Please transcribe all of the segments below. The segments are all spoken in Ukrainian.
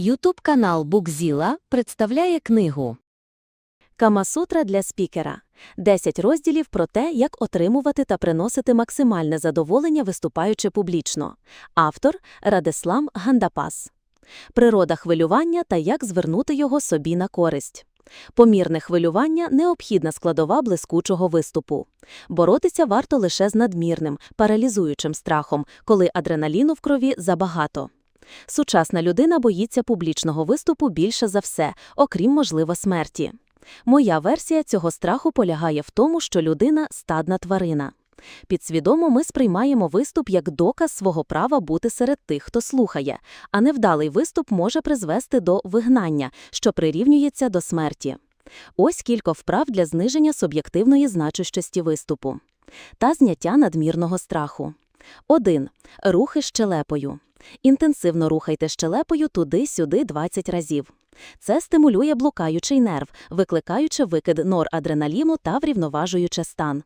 Ютуб канал Букзіла представляє книгу Камасутра для спікера. 10 розділів про те, як отримувати та приносити максимальне задоволення, виступаючи публічно. Автор Радислам Гандапас. Природа хвилювання та як звернути його собі на користь. Помірне хвилювання – необхідна складова блискучого виступу. Боротися варто лише з надмірним, паралізуючим страхом, коли адреналіну в крові забагато. Сучасна людина боїться публічного виступу більше за все, окрім, можливо, смерті. Моя версія цього страху полягає в тому, що людина – стадна тварина. Підсвідомо ми сприймаємо виступ як доказ свого права бути серед тих, хто слухає, а невдалий виступ може призвести до вигнання, що прирівнюється до смерті. Ось кілька вправ для зниження суб'єктивної значущості виступу та зняття надмірного страху. 1. Рухи щелепою. Інтенсивно рухайте щелепою туди-сюди 20 разів. Це стимулює блукаючий нерв, викликаючи викид норадреналіну та врівноважуючи стан.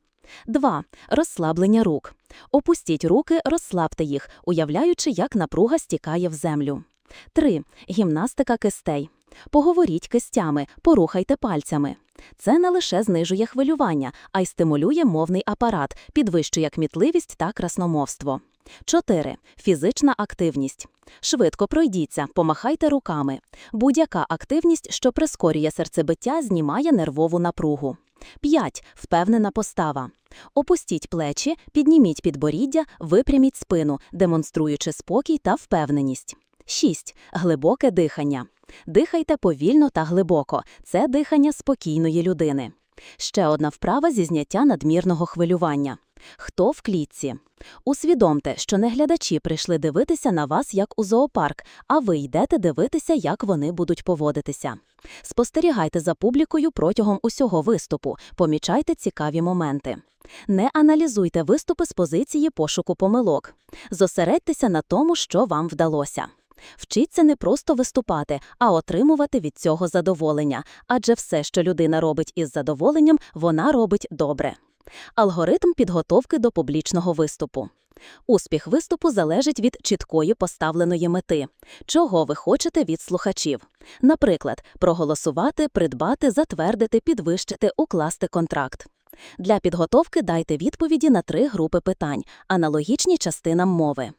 2. Розслаблення рук. Опустіть руки, розслабте їх, уявляючи, як напруга стікає в землю. 3. Гімнастика кистей. Поговоріть кистями, порухайте пальцями. Це не лише знижує хвилювання, а й стимулює мовний апарат, підвищує кмітливість та красномовство. 4. Фізична активність. Швидко пройдіться, помахайте руками. Будь-яка активність, що прискорює серцебиття, знімає нервову напругу. 5. Впевнена постава. Опустіть плечі, підніміть підборіддя, випряміть спину, демонструючи спокій та впевненість. 6. Глибоке дихання. Дихайте повільно та глибоко. Це дихання спокійної людини. Ще одна вправа зі зняття надмірного хвилювання. Хто в клітці? Усвідомте, що не глядачі прийшли дивитися на вас як у зоопарк, а ви йдете дивитися, як вони будуть поводитися. Спостерігайте за публікою протягом усього виступу, помічайте цікаві моменти. Не аналізуйте виступи з позиції пошуку помилок. Зосередьтеся на тому, що вам вдалося. Вчіться не просто виступати, а отримувати від цього задоволення, адже все, що людина робить із задоволенням, вона робить добре. Алгоритм підготовки до публічного виступу. Успіх виступу залежить від чіткої поставленої мети. Чого ви хочете від слухачів? Наприклад, проголосувати, придбати, затвердити, підвищити, укласти контракт. Для підготовки дайте відповіді на три групи питань, аналогічні частинам мови.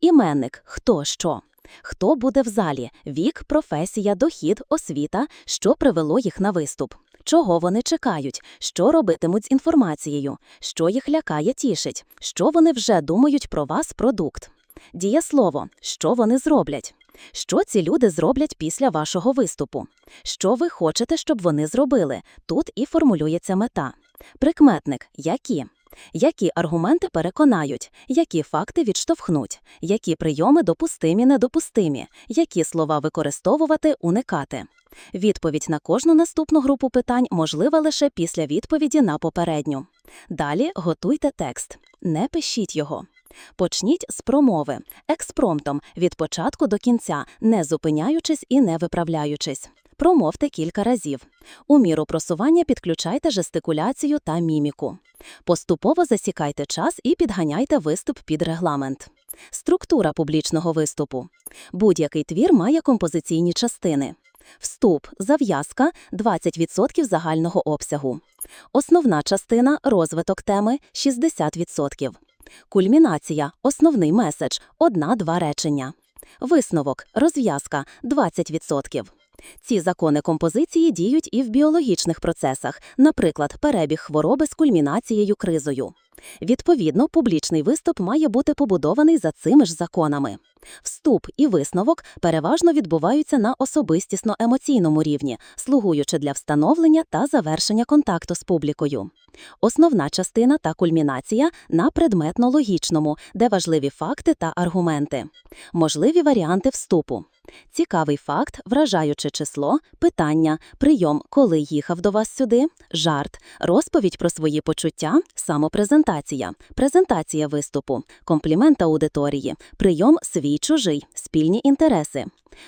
Іменник хто що. Хто буде в залі? Вік, професія, дохід, освіта, що привело їх на виступ. Чого вони чекають, що робитимуть з інформацією, що їх лякає тішить, що вони вже думають про вас продукт. Дієслово, що вони зроблять. Що ці люди зроблять після вашого виступу? Що ви хочете, щоб вони зробили? Тут і формулюється мета. Прикметник які? Які аргументи переконають, які факти відштовхнуть, які прийоми допустимі, недопустимі, які слова використовувати, уникати. Відповідь на кожну наступну групу питань можлива лише після відповіді на попередню. Далі готуйте текст, не пишіть його. Почніть з промови, експромтом від початку до кінця, не зупиняючись і не виправляючись. Промовте кілька разів. У міру просування підключайте жестикуляцію та міміку. Поступово засікайте час і підганяйте виступ під регламент. Структура публічного виступу. Будь-який твір має композиційні частини. Вступ, зав'язка 20% загального обсягу. Основна частина розвиток теми 60%. Кульмінація основний меседж 1-2 речення. Висновок розв'язка 20%. Ці закони композиції діють і в біологічних процесах, наприклад, перебіг хвороби з кульмінацією кризою. Відповідно, публічний виступ має бути побудований за цими ж законами. Вступ і висновок переважно відбуваються на особистісно-емоційному рівні, слугуючи для встановлення та завершення контакту з публікою. Основна частина та кульмінація на предметно-логічному, де важливі факти та аргументи. Можливі варіанти вступу. Цікавий факт, вражаюче число, питання, прийом, коли їхав до вас сюди, жарт, розповідь про свої почуття, самопрезентація, презентація виступу, комплімент аудиторії, прийом свій чужий, спільні інтереси.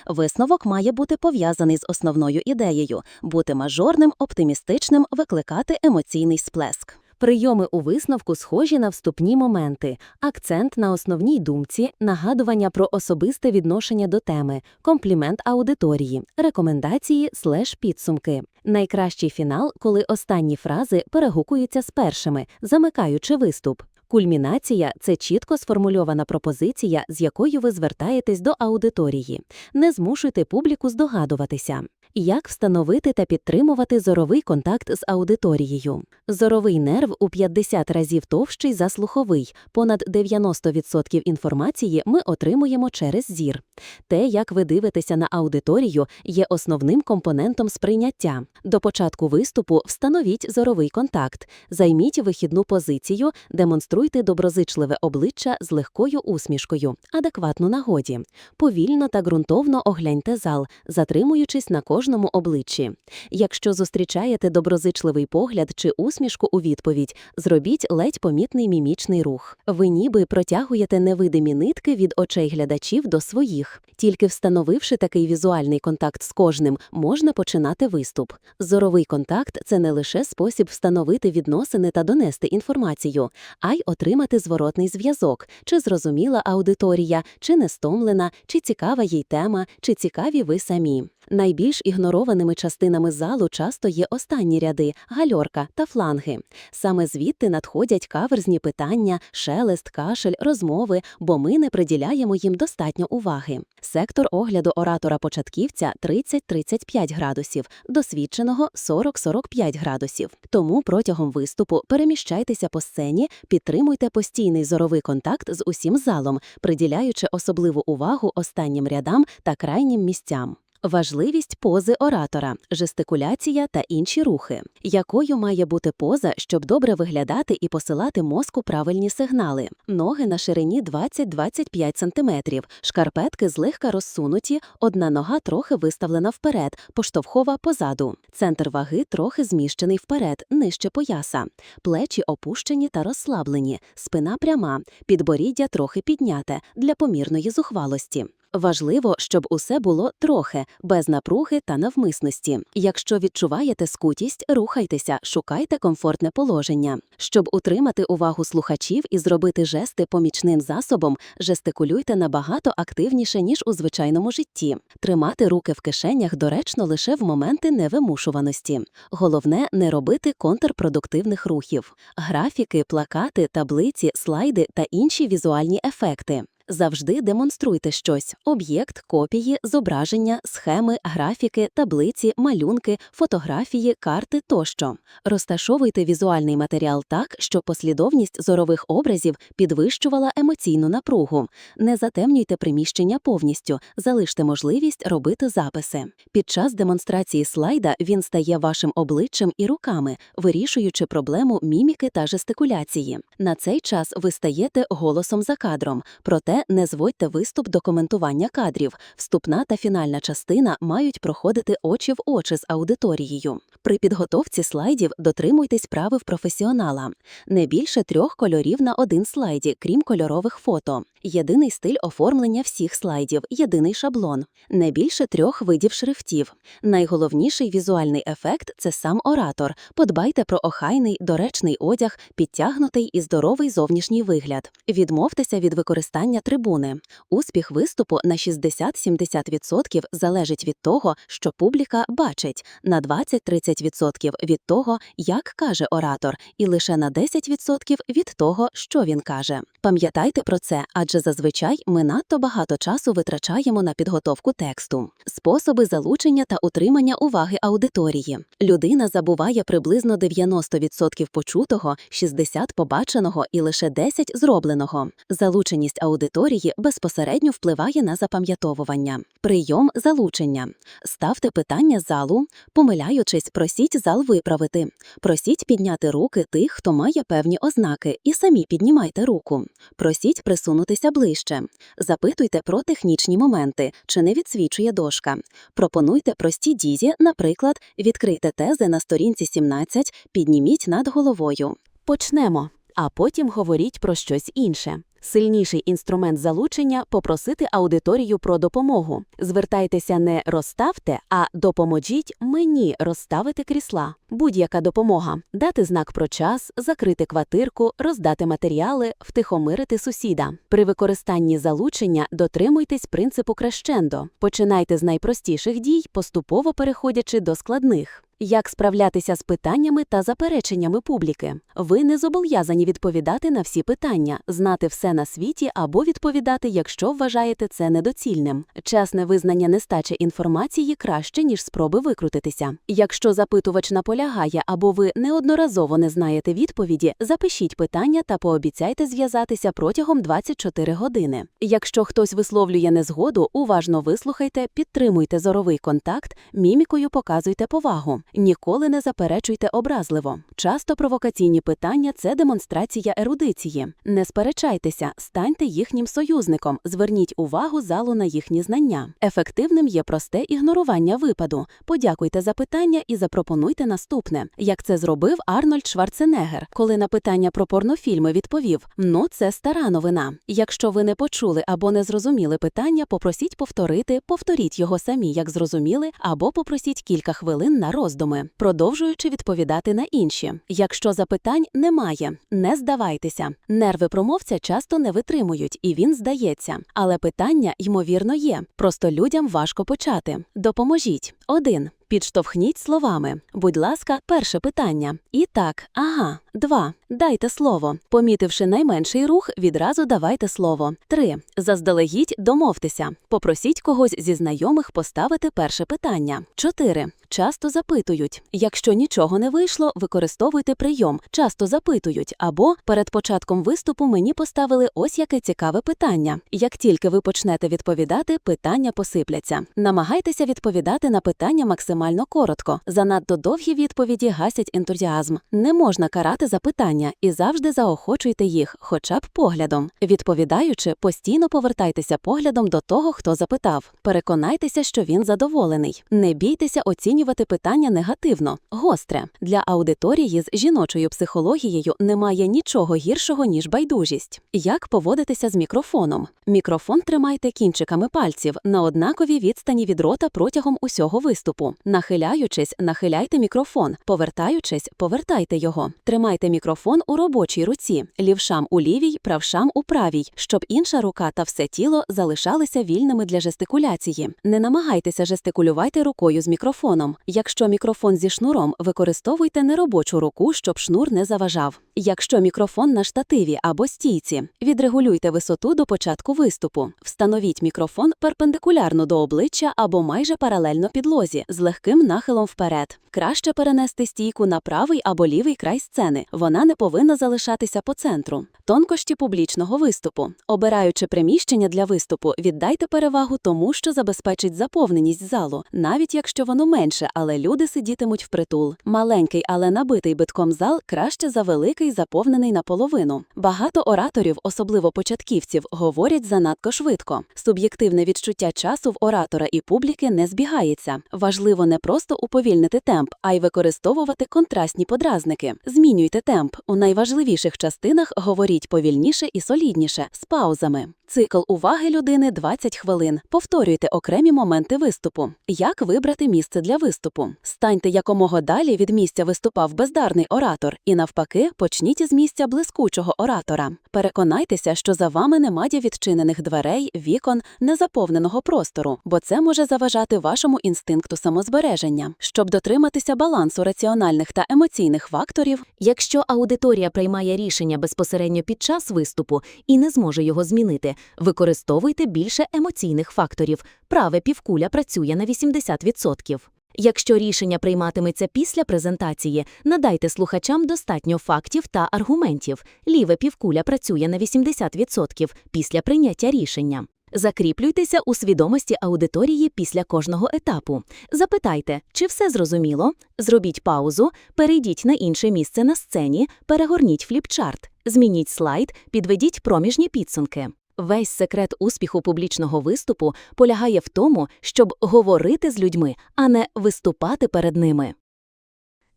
Висновок має бути пов'язаний з основною ідеєю бути мажорним, оптимістичним, викликати емоційний сплеск. Прийоми у висновку схожі на вступні моменти, акцент на основній думці, нагадування про особисте відношення до теми, комплімент аудиторії, рекомендації слеш підсумки. Найкращий фінал, коли останні фрази перегукуються з першими, замикаючи виступ. Кульмінація це чітко сформульована пропозиція, з якою ви звертаєтесь до аудиторії. Не змушуйте публіку здогадуватися. Як встановити та підтримувати зоровий контакт з аудиторією? Зоровий нерв у 50 разів товщий за слуховий. Понад 90% інформації ми отримуємо через зір. Те, як ви дивитеся на аудиторію, є основним компонентом сприйняття. До початку виступу встановіть зоровий контакт, займіть вихідну позицію, демонструйте доброзичливе обличчя з легкою усмішкою, адекватну нагоді. Повільно та ґрунтовно огляньте зал, затримуючись на кожному обличчі. Якщо зустрічаєте доброзичливий погляд чи усмішку у відповідь, зробіть ледь помітний мімічний рух. Ви ніби протягуєте невидимі нитки від очей глядачів до своїх. Тільки встановивши такий візуальний контакт з кожним, можна починати виступ. Зоровий контакт це не лише спосіб встановити відносини та донести інформацію, а й отримати зворотний зв'язок, чи зрозуміла аудиторія, чи не стомлена, чи цікава їй тема, чи цікаві ви самі. Найбільш ігнорованими частинами залу часто є останні ряди гальорка та фланги. Саме звідти надходять каверзні питання, шелест, кашель, розмови, бо ми не приділяємо їм достатньо уваги. Сектор огляду оратора-початківця 30-35 градусів, досвідченого 40-45 градусів. Тому протягом виступу переміщайтеся по сцені, підтримуйте постійний зоровий контакт з усім залом, приділяючи особливу увагу останнім рядам та крайнім місцям. Важливість пози оратора, жестикуляція та інші рухи. Якою має бути поза, щоб добре виглядати і посилати мозку правильні сигнали? Ноги на ширині 20-25 см, шкарпетки злегка розсунуті, одна нога трохи виставлена вперед, поштовхова позаду. Центр ваги трохи зміщений вперед, нижче пояса. Плечі опущені та розслаблені, спина пряма, підборіддя трохи підняте для помірної зухвалості. Важливо, щоб усе було трохи, без напруги та навмисності. Якщо відчуваєте скутість, рухайтеся, шукайте комфортне положення. Щоб утримати увагу слухачів і зробити жести помічним засобом, жестикулюйте набагато активніше, ніж у звичайному житті. Тримати руки в кишенях доречно лише в моменти невимушуваності. Головне не робити контрпродуктивних рухів. Графіки, плакати, таблиці, слайди та інші візуальні ефекти. Завжди демонструйте щось: об'єкт, копії, зображення, схеми, графіки, таблиці, малюнки, фотографії, карти тощо. Розташовуйте візуальний матеріал так, щоб послідовність зорових образів підвищувала емоційну напругу. Не затемнюйте приміщення повністю, залиште можливість робити записи. Під час демонстрації слайда він стає вашим обличчям і руками, вирішуючи проблему міміки та жестикуляції. На цей час ви стаєте голосом за кадром, проте не зводьте виступ до коментування кадрів. Вступна та фінальна частина мають проходити очі в очі з аудиторією. При підготовці слайдів дотримуйтесь правил професіонала. Не більше трьох кольорів на один слайді, крім кольорових фото. Єдиний стиль оформлення всіх слайдів, єдиний шаблон. Не більше трьох видів шрифтів. Найголовніший візуальний ефект це сам оратор. Подбайте про охайний, доречний одяг, підтягнутий і здоровий зовнішній вигляд. Відмовтеся від використання трибуни. Успіх виступу на 60-70% залежить від того, що публіка бачить, на 20-30% від того, як каже оратор, і лише на 10% від того, що він каже. Пам'ятайте про це, адже зазвичай ми надто багато часу витрачаємо на підготовку тексту. Способи залучення та утримання уваги аудиторії. Людина забуває приблизно 90% почутого, 60% побаченого і лише 10% зробленого. Залученість аудиторії безпосередньо впливає на запам'ятовування. Прийом залучення. Ставте питання залу, помиляючись, просіть зал виправити. Просіть підняти руки тих, хто має певні ознаки, і самі піднімайте руку. Просіть присунутися ближче. Запитуйте про технічні моменти, чи не відсвічує дошка. Пропонуйте прості дізі, наприклад, відкрийте тези на сторінці 17, підніміть над головою. Почнемо. А потім говоріть про щось інше. Сильніший інструмент залучення попросити аудиторію про допомогу. Звертайтеся не розставте, а допоможіть мені розставити крісла. Будь-яка допомога дати знак про час, закрити квартирку, роздати матеріали, втихомирити сусіда. При використанні залучення дотримуйтесь принципу крещендо. Починайте з найпростіших дій, поступово переходячи до складних. Як справлятися з питаннями та запереченнями публіки? Ви не зобов'язані відповідати на всі питання, знати все на світі або відповідати, якщо вважаєте це недоцільним. Чесне визнання нестачі інформації краще, ніж спроби викрутитися. Якщо запитувач наполягає або ви неодноразово не знаєте відповіді, запишіть питання та пообіцяйте зв'язатися протягом 24 години. Якщо хтось висловлює незгоду, уважно вислухайте, підтримуйте зоровий контакт, мімікою показуйте повагу. Ніколи не заперечуйте образливо. Часто провокаційні питання це демонстрація ерудиції. Не сперечайтеся, станьте їхнім союзником, зверніть увагу залу на їхні знання. Ефективним є просте ігнорування випаду. Подякуйте за питання і запропонуйте наступне, як це зробив Арнольд Шварценеггер, коли на питання про порнофільми відповів: Ну, це стара новина. Якщо ви не почули або не зрозуміли питання, попросіть повторити, повторіть його самі, як зрозуміли, або попросіть кілька хвилин на роздуми, продовжуючи відповідати на інші. Якщо запитань немає, не здавайтеся. Нерви промовця часто не витримують, і він здається. Але питання, ймовірно, є. Просто людям важко почати. Допоможіть. Один. Підштовхніть словами. Будь ласка, перше питання. І так, ага. Два. Дайте слово. Помітивши найменший рух, відразу давайте слово. Три. Заздалегідь домовтеся. Попросіть когось зі знайомих поставити перше питання. Чотири. Часто запитують. Якщо нічого не вийшло, використовуйте прийом. Часто запитують. Або перед початком виступу мені поставили ось яке цікаве питання. Як тільки ви почнете відповідати, питання посипляться. Намагайтеся відповідати на питання максимально коротко. Занадто довгі відповіді гасять ентузіазм. Не можна карати запитання і завжди заохочуйте їх, хоча б поглядом. Відповідаючи, постійно повертайтеся поглядом до того, хто запитав. Переконайтеся, що він задоволений. Не бійтеся оцінювати питання негативно, гостре. Для аудиторії з жіночою психологією немає нічого гіршого, ніж байдужість. Як поводитися з мікрофоном? Мікрофон тримайте кінчиками пальців на однаковій відстані від рота протягом усього виступу. Нахиляючись, нахиляйте мікрофон, повертаючись, повертайте його. Тримайте мікрофон у робочій руці, лівшам у лівій, правшам у правій, щоб інша рука та все тіло залишалися вільними для жестикуляції. Не намагайтеся жестикулювати рукою з мікрофоном. Якщо мікрофон зі шнуром, використовуйте неробочу руку, щоб шнур не заважав. Якщо мікрофон на штативі або стійці, відрегулюйте висоту до початку виступу. Встановіть мікрофон перпендикулярно до обличчя або майже паралельно підлозі з легким нахилом вперед. Краще перенести стійку на правий або лівий край сцени. Вона не повинна залишатися по центру. Тонкощі публічного виступу. Обираючи приміщення для виступу, віддайте перевагу тому, що забезпечить заповненість залу, навіть якщо воно менше, але люди сидітимуть впритул. Маленький, але набитий битком зал краще за великий, заповнений наполовину. Багато ораторів, особливо початківців, говорять занадто швидко. Суб'єктивне відчуття часу в оратора і публіки не збігається. Важливо не просто уповільнити темп, а й використовувати контрастні подразники. Змінюйте темп. У найважливіших частинах говоріть повільніше і солідніше, з паузами. Цикл уваги людини 20 хвилин. Повторюйте окремі моменти виступу. Як вибрати місце для виступу? Станьте якомога далі від місця виступав бездарний оратор, і навпаки, почніть із місця блискучого оратора. Переконайтеся, що за вами немає відчинених дверей, вікон, незаповненого простору, бо це може заважати вашому інстинкту самозбереження. Щоб дотриматися балансу раціональних та емоційних факторів, Якщо аудиторія приймає рішення безпосередньо під час виступу і не зможе його змінити, використовуйте більше емоційних факторів. Праве півкуля працює на 80%. Якщо рішення прийматиметься після презентації, надайте слухачам достатньо фактів та аргументів. Ліве півкуля працює на 80% після прийняття рішення. Закріплюйтеся у свідомості аудиторії після кожного етапу. Запитайте, чи все зрозуміло? Зробіть паузу, перейдіть на інше місце на сцені, перегорніть фліпчарт, змініть слайд, підведіть проміжні підсумки. Весь секрет успіху публічного виступу полягає в тому, щоб говорити з людьми, а не виступати перед ними.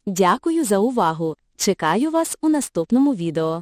Дякую за увагу. Чекаю вас у наступному відео.